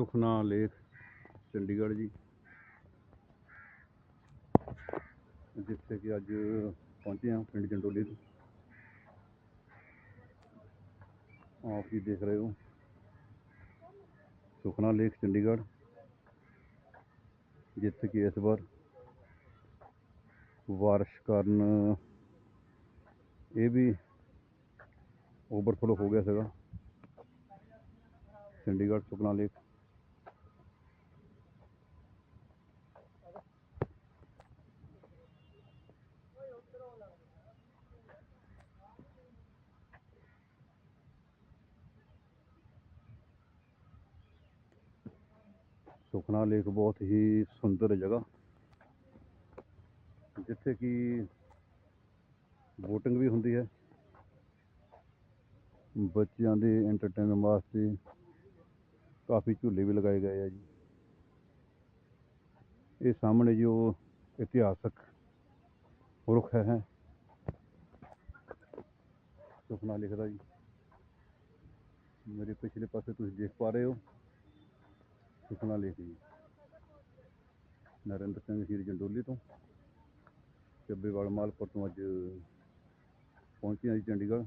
Sukhna lake Chandigarh ਜੀ ਜਿੱਥੇ ਕਿ ਅੱਜ ਪਹੁੰਚੇ ਹਾਂ ਪਿੰਡ ਜੰਡੋਲੀ ਤੋਂ ਆਪ ਜੀ ਦੇਖ ਰਹੇ ਹੋ ਸੁਖਨਾ ਲੇਕ ਚੰਡੀਗੜ੍ਹ ਜਿੱਥੇ ਕਿ ਇਸ ਵਾਰ ਬਾਰਿਸ਼ ਕਾਰਨ ਇਹ ਵੀ ਓਵਰਫਲੋ ਹੋ ਗਿਆ ਸੀਗਾ ਚੰਡੀਗੜ੍ਹ ਸੁਖਨਾ ਲੇਕ ਸੁਖਨਾ ਲੇਕ ਬਹੁਤ ਹੀ ਸੁੰਦਰ ਜਗ੍ਹਾ। ਜਿੱਥੇ ਕਿ ਬੋਟਿੰਗ ਵੀ ਹੁੰਦੀ ਹੈ। ਬੱਚਿਆਂ ਦੇ ਐਂਟਰਟੇਨਮੈਂਟ ਵਾਸਤੇ ਕਾਫੀ ਝੂਲੇ ਵੀ ਲਗਾਏ ਗਏ ਆ ਜੀ। ਇਹ ਸਾਹਮਣੇ ਜੋ ਇਤਿਹਾਸਕ ਰੁੱਖ ਹੈ ਸੁਖਨਾ ਲਿਖਦਾ ਜੀ। ਮੇਰੇ ਪਿਛਲੇ ਪਾਸੇ ਤੁਸੀਂ ਦੇਖ ਪਾ ਰਹੇ ਹੋ। ਸੁਖਨਾ ਲੇਖ ਜੀ ਨਰਿੰਦਰ ਸਿੰਘ ਹੀਰ ਜੰਡੋਲੀ ਤੋਂ। ਚੱਬੇਵਾਲ ਮਾਲਪੁਰ ਤੋਂ ਅੱਜ ਪਹੁੰਚੇ ਹਾਂ ਜੀ ਚੰਡੀਗੜ੍ਹ।